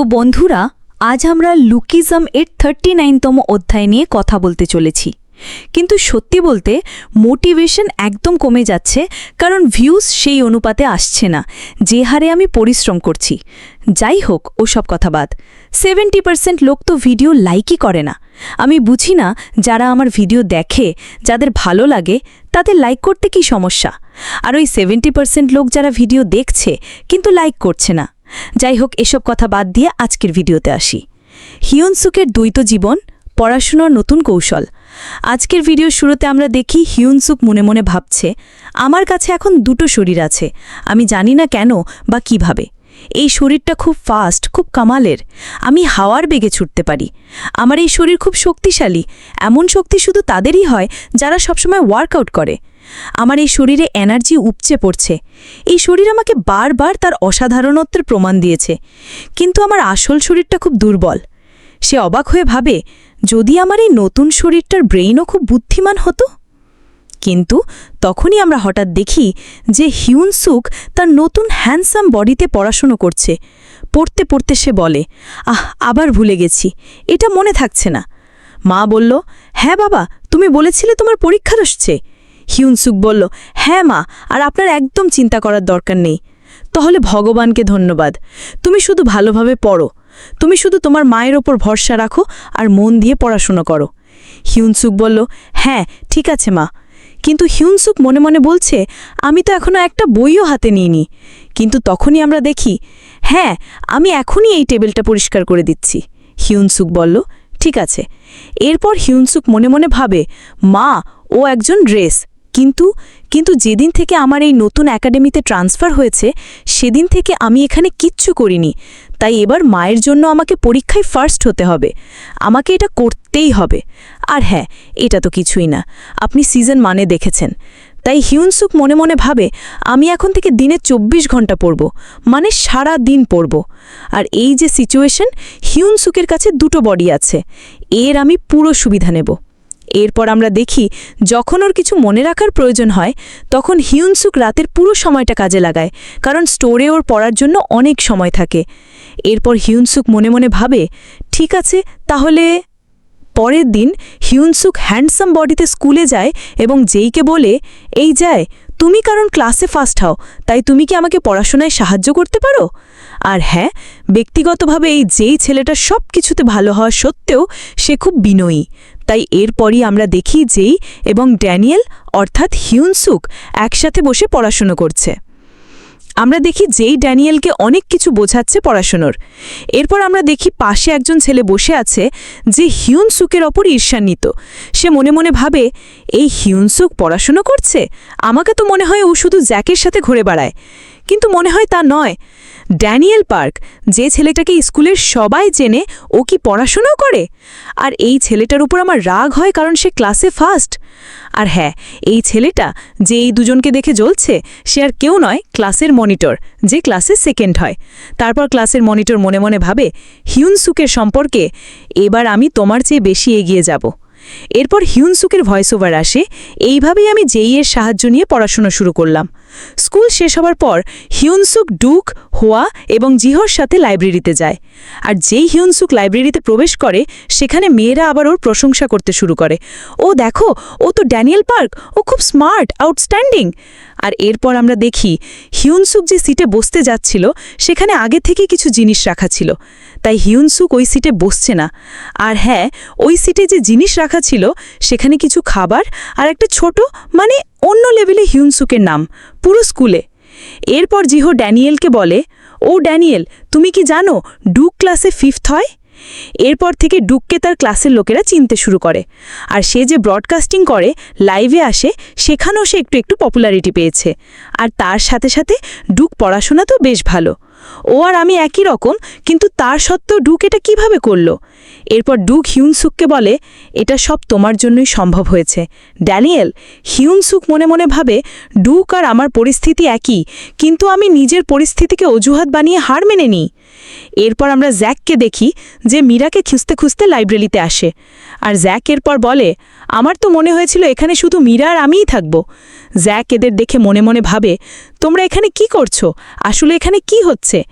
তো বন্ধুরা, আজ আমরা লুকিজম এর থার্টি নাইনতম অধ্যায় নিয়ে কথা বলতে চলেছি। কিন্তু সত্যি বলতে মোটিভেশন একদম কমে যাচ্ছে, কারণ ভিউজ সেই অনুপাতে আসছে না, যে হারে আমি পরিশ্রম করছি। যাই হোক, ওসব কথা বাদ। সেভেন্টি পার্সেন্ট লোক তো ভিডিও লাইকই করে না। আমি বুঝি না, যারা আমার ভিডিও দেখে, যাদের ভালো লাগে, তাদের লাইক করতে কি সমস্যা? আর ওই সেভেন্টি পার্সেন্ট লোক যারা ভিডিও দেখছে, কিন্তু লাইক করছে না। যাই হোক এসব কথা বাদ দিয়ে আজকের ভিডিওতে আসি। হিয়নসুকের দ্বৈত জীবন, পড়াশোনার নতুন কৌশল। আজকের ভিডিওর শুরুতে আমরা দেখি হিউনসুক মনে মনে ভাবছে, আমার কাছে এখন দুটো শরীর আছে, আমি জানি না কেন বা কীভাবে। এই শরীরটা খুব ফাস্ট, খুব কামালের। আমি হাওয়ার বেগে ছুটতে পারি। আমার এই শরীর খুব শক্তিশালী। এমন শক্তি শুধু তাদেরই হয় যারা সবসময় ওয়ার্কআউট করে। আমার এই শরীরে এনার্জি উপচে পড়ছে। এই শরীর আমাকে বারবার তার অসাধারণত্বের প্রমাণ দিয়েছে। কিন্তু আমার আসল শরীরটা খুব দুর্বল। সে অবাক হয়ে ভাবে, যদি আমার এই নতুন শরীরটার ব্রেইনও খুব বুদ্ধিমান হতো? কিন্তু তখনই আমরা হঠাৎ দেখি যে হিউনসুক তার নতুন হ্যান্ডসাম বডিতে পড়াশুনো করছে। পড়তে পড়তে সে বলে, আহ, আবার ভুলে গেছি। এটা মনে থাকছে না। মা বলল হ্যাঁ বাবা, তুমি বলেছিলে তোমার পরীক্ষা আসছে। হিউনসুক বলল হ্যাঁ মা, আর আপনার একদম চিন্তা করার দরকার নেই। তাহলে ভগবানকে ধন্যবাদ। তুমি শুধু ভালোভাবে পড়ো। তুমি শুধু তোমার মায়ের ওপর ভরসা রাখো আর মন দিয়ে পড়াশুনো করো। হিউনসুক বলল হ্যাঁ ঠিক আছে মা। কিন্তু হিউনসুক মনে মনে বলছে, আমি তো এখনও একটা বইও হাতে নিইনি। কিন্তু তখনই আমরা দেখি হ্যাঁ আমি এখনই এই টেবিলটা পরিষ্কার করে দিচ্ছি। হিউনসুক বলল, ঠিক আছে। এরপর হিউনসুক মনে মনে ভাবে, মা, ও একজন ড্রেস। কিন্তু কিন্তু যেদিন থেকে আমার এই নতুন একাডেমিতে ট্রান্সফার হয়েছে, সেদিন থেকে আমি এখানে কিচ্ছু করিনি। তাই এবার মায়ের জন্য আমাকে পরীক্ষায় ফার্স্ট হতে হবে। আমাকে এটা করতেই হবে। আর হ্যাঁ এটা তো কিছুই না। আপনি সিজন মানে দেখেছেন। তাই হিউনসুক মনে মনে ভাবে, আমি এখন থেকে দিনে ২৪ ঘণ্টা পড়ব মানে সারা দিন পড়ব। আর এই যে সিচুয়েশন হিউনসুকের কাছে দুটো বডি আছে। এর আমি পুরো সুবিধা নেব। এরপর আমরা দেখি, যখন ওর কিছু মনে রাখার প্রয়োজন হয়, তখন হিউনসুক রাতের পুরো সময়টা কাজে লাগায়, কারণ স্টোরে ওর পড়ার জন্য অনেক সময় থাকে। এরপর হিউনসুক মনে মনে ভাবে, ঠিক আছে, তাহলে পরের দিন হিউনসুক হ্যান্ডসাম বডিতে স্কুলে যায় এবং যেইকে বলে, এই যায়, তুমি কারণ ক্লাসে ফার্স্ট হও, তাই তুমি কি আমাকে পড়াশোনায় সাহায্য করতে পারো আর হ্যাঁ ব্যক্তিগতভাবে এই যেই ছেলেটা সব কিছুতে ভালো হওয়া সত্ত্বেও সে খুব বিনয়ী। তাই এরপরই আমরা দেখি যেই এবং ড্যানিয়েল, অর্থাৎ হিউনসুক, একসাথে বসে পড়াশুনো করছে। আমরা দেখি যেই ড্যানিয়েলকে অনেক কিছু বোঝাচ্ছে পড়াশুনোর। এরপর আমরা দেখি পাশে একজন ছেলে বসে আছে যে হিউনসুকের ওপর ঈর্ষান্বিত। সে মনে মনে ভাবে, এই হিউনসুক পড়াশুনো করছে? আমাকে তো মনে হয় ও শুধু জ্যাকের সাথে ঘুরে বেড়ায়। কিন্তু মনে হয় তা নয়। ড্যানিয়েল পার্ক, যে ছেলেটাকে স্কুলের সবাই জেনে ও কি পড়াশোনাও করে? আর এই ছেলেটার উপর আমার রাগ হয় কারণ সে ক্লাসে ফার্স্ট আর হ্যাঁ এই ছেলেটা যে এই দুজনকে দেখে জ্বলছে, সে আর কেউ নয়, ক্লাসের মনিটর, যে ক্লাসে সেকেন্ড হয়। তারপর ক্লাসের মনিটর মনে মনে ভাবে, হিউনসুকের সম্পর্কে এবার আমি তোমার চেয়ে বেশি এগিয়ে যাব। এরপর হিউনসুকের ভয়েস ওভার আসে, এইভাবেই আমি জেই এর সাহায্য নিয়ে পড়াশোনা শুরু করলাম। স্কুল শেষ হবার পর হিউনসুক ডুক, হোয়া এবং জিহর সাথে লাইব্রেরিতে যায়। আর যেই হিউনসুক লাইব্রেরিতে প্রবেশ করে, সেখানে মেয়েরা আবার ওর প্রশংসা করতে শুরু করে। ও দেখো, ও তো ড্যানিয়েল পার্ক, ও খুব স্মার্ট, আউটস্ট্যান্ডিং। আর এরপর আমরা দেখি, হিউনসুক যে সিটে বসতে যাচ্ছিল, সেখানে আগে থেকে কিছু জিনিস রাখা ছিল। তাই হিউনসুক ওই সিটে বসছে না। আর হ্যাঁ ওই সিটে যে জিনিস রাখা ছিল, সেখানে কিছু খাবার আর একটা ছোট মানে অন্য লেভেলে হিউনসুকের নাম, পুরো স্কুলে। এরপর জিহো ড্যানিয়েলকে বলে, ও ড্যানিয়েল, তুমি কি জানো ডুক ক্লাসে ফিফথ হয়? এরপর থেকে ডুককে তার ক্লাসের লোকেরা চিনতে শুরু করে। আর সে যে ব্রডকাস্টিং করে, লাইভে আসে, সেখানেও সে একটু একটু পপুলারিটি পেয়েছে। আর তার সাথে সাথে ডুক পড়াশোনা তো বেশ ভালো। ও আর আমি একই রকম, কিন্তু তার সত্ত্বেও ডুক এটা কীভাবে করল? এরপর ডুক হিউনসুককে বলে, এটা সব তোমার জন্যই সম্ভব হয়েছে। ড্যানিয়েল, হিউনসুক মনে মনে ভাবে, ডুক আর আমার পরিস্থিতি একই, কিন্তু আমি নিজের পরিস্থিতিকে অজুহাত বানিয়ে হার মেনে নিই। এরপর আমরা জ্যাককে দেখি যে মীরাকে খুঁজতে খুঁজতে লাইব্রেরিতে আসে। আর জ্যাক এরপর বলে, আমার তো মনে হয়েছিল এখানে শুধু মীরা আর আমিই থাকব। জ্যাক এদের দেখে মনে মনে ভাবে, তোমরা এখানে কি করছ? আসলে এখানে কি হচ্ছে?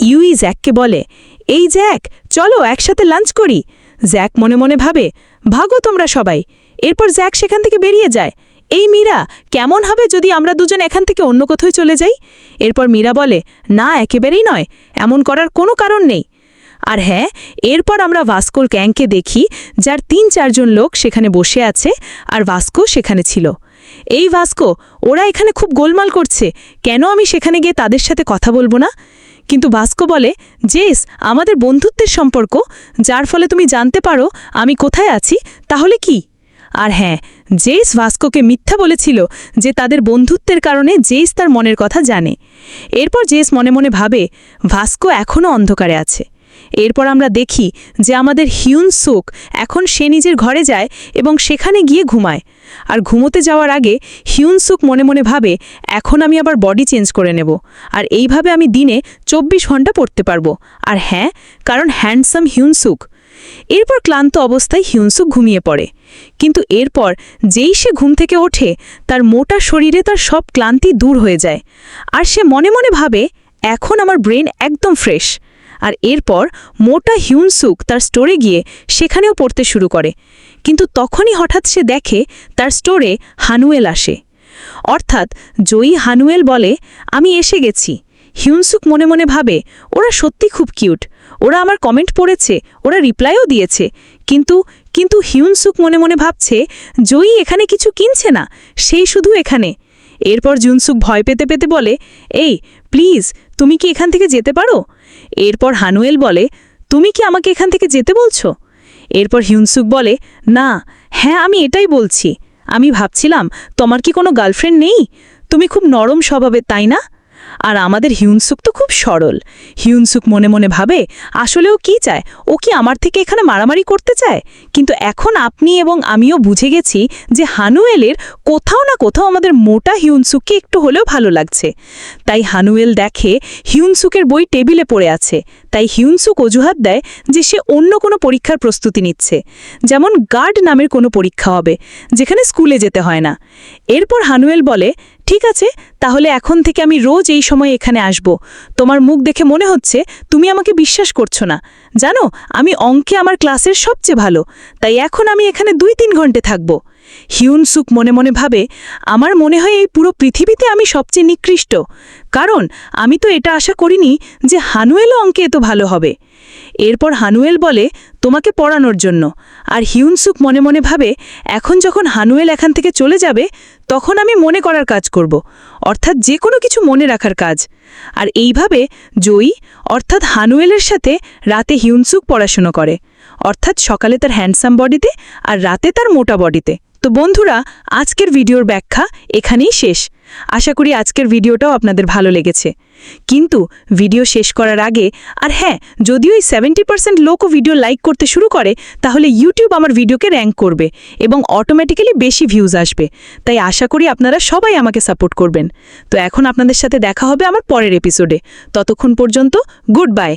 ইউই জ্যাককে বলে, এই জ্যাক, চলো একসাথে লাঞ্চ করি। জ্যাক মনে মনে ভাবে, ভাগো তোমরা সবাই। এরপর জ্যাক সেখান থেকে বেরিয়ে যায়। এই মীরা, কেমন হবে যদি আমরা দুজন এখান থেকে অন্য কোথাও চলে যাই? এরপর মীরা বলে, না, একেবারেই নয়, এমন করার কোনো কারণ নেই। আর হ্যাঁ এরপর আমরা ভাস্কোর গ্যাংকে দেখি, যার তিন চারজন লোক সেখানে বসে আছে আর ভাস্কো সেখানে ছিল। এই ভাস্কো, ওরা এখানে খুব গোলমাল করছে, কেন আমি সেখানে গিয়ে তাদের সাথে কথা বলব না? কিন্তু ভাস্কো বলে, জেস, আমাদের বন্ধুত্বের সম্পর্ক, যার ফলে তুমি জানতে পারো আমি কোথায় আছি, তাহলে কি? আর হ্যাঁ জেস ভাস্কোকে মিথ্যা বলেছিল যে তাদের বন্ধুত্বের কারণে জেস তার মনের কথা জানে। এরপর জেস মনে মনে ভাবে, ভাস্কো এখনও অন্ধকারে আছে। এরপর আমরা দেখি যে আমাদের হিউন সুক এখন সে নিজের ঘরে যায় এবং সেখানে গিয়ে ঘুমায়। আর ঘুমোতে যাওয়ার আগে হিউন সুক মনে মনে ভাবে, এখন আমি আবার বডি চেঞ্জ করে নেব। আর এইভাবে আমি দিনে চব্বিশ ঘণ্টা পড়তে পারব। আর হ্যাঁ কারণ হ্যান্ডসাম হিউন সুক। এরপর ক্লান্ত অবস্থায় হিউনসুক ঘুমিয়ে পড়ে। কিন্তু এরপর যেই সে ঘুম থেকে ওঠে, তার মোটা শরীরে তার সব ক্লান্তি দূর হয়ে যায়। আর সে মনে মনে ভাবে, এখন আমার ব্রেন একদম ফ্রেশ। আর এরপর মোটা হিউনসুক তার স্টোরে গিয়ে সেখানেও পড়তে শুরু করে। কিন্তু তখনই হঠাৎ সে দেখে, তার স্টোরে হানুয়েল আসে। অর্থাৎ জয়ী হানুয়েল বলে, আমি এসে গেছি। হিউনসুক মনে মনে ভাবে, ওরা সত্যি খুব কিউট। ওরা আমার কমেন্ট পড়েছে, ওরা রিপ্লাইও দিয়েছে। কিন্তু কিন্তু হিউনসুক মনে মনে ভাবছে, জয়ী এখানে কিছু কিনছে না, সেই শুধু এখানে। এরপর জুনসুক ভয় পেতে পেতে বলে, এই, প্লিজ, তুমি কি এখান থেকে যেতে পারো? এরপর হানুয়েল বলে, তুমি কি আমাকে এখান থেকে যেতে বলছো? এরপর হিউনসুক বলে, না হ্যাঁ আমি এটাই বলছি। আমি ভাবছিলাম, তোমার কি কোনো গার্লফ্রেন্ড নেই? তুমি খুব নরম স্বভাবের, তাই না? আর আমাদের হিউনসুক তো খুব সরল। হিউনসুক মনে মনে ভাবে আসলেও কি চায়? ও কি আমার থেকে এখানে মারামারি করতে চায়? কিন্তু এখন আপনি এবং আমিও বুঝে গেছি যে হানুয়েলের কোথাও না কোথাও আমাদের মোটা হিউনসুককে একটু হলেও ভালো লাগছে। তাই হানুয়েল দেখে হিউনসুকের বই টেবিলে পড়ে আছে। তাই হিউনসুক অজুহাত দেয় যে সে অন্য কোনো পরীক্ষার প্রস্তুতি নিচ্ছে। যেমন গার্ড নামের কোনো পরীক্ষা হবে, যেখানে স্কুলে যেতে হয় না। এরপর হানুয়েল বলে ঠিক আছে, তাহলে এখন থেকে আমি রোজ এই সময় এখানে আসব। তোমার মুখ দেখে মনে হচ্ছে তুমি আমাকে বিশ্বাস করছ না। জানো, আমি অঙ্কে আমার ক্লাসের সবচেয়ে ভালো, তাই এখন আমি এখানে দুই তিন ঘন্টে থাকব। হিউন সুক মনে মনে ভাবে, আমার মনে হয় এই পুরো পৃথিবীতে আমি সবচেয়ে নিকৃষ্ট। কারণ আমি তো এটা আশা করিনি যে হানুয়েলও অঙ্কে এত ভালো হবে। এরপর হানুয়েল বলে, তোমাকে পড়ানোর জন্য। আর হিউনসুক মনে মনে ভাবে, এখন যখন হানুয়েল এখান থেকে চলে যাবে, তখন আমি মনে করার কাজ করব, অর্থাৎ যে কোনো কিছু মনে রাখার কাজ। আর এইভাবে জয়ী, অর্থাৎ হানুয়েলের সাথে রাতে হিউনসুক পড়াশুনো করে, অর্থাৎ সকালে তার হ্যান্ডসাম বডিতে আর রাতে তার মোটা বডিতে। তো বন্ধুরা, আজকের ভিডিওর ব্যাখ্যা এখানেই শেষ। আশা করি আজকের ভিডিওটাও আপনাদের ভালো লেগেছে। কিন্তু ভিডিও শেষ করার আগে, আর হ্যাঁ যদিও এই সেভেন্টি পার্সেন্ট লোকও ভিডিও লাইক করতে শুরু করে, তাহলে ইউটিউব আমার ভিডিওকে র্যাঙ্ক করবে এবং অটোমেটিক্যালি বেশি ভিউজ আসবে। তাই আশা করি আপনারা সবাই আমাকে সাপোর্ট করবেন। তো এখন আপনাদের সাথে দেখা হবে আমার পরের এপিসোডে ততক্ষণ পর্যন্ত গুড বাই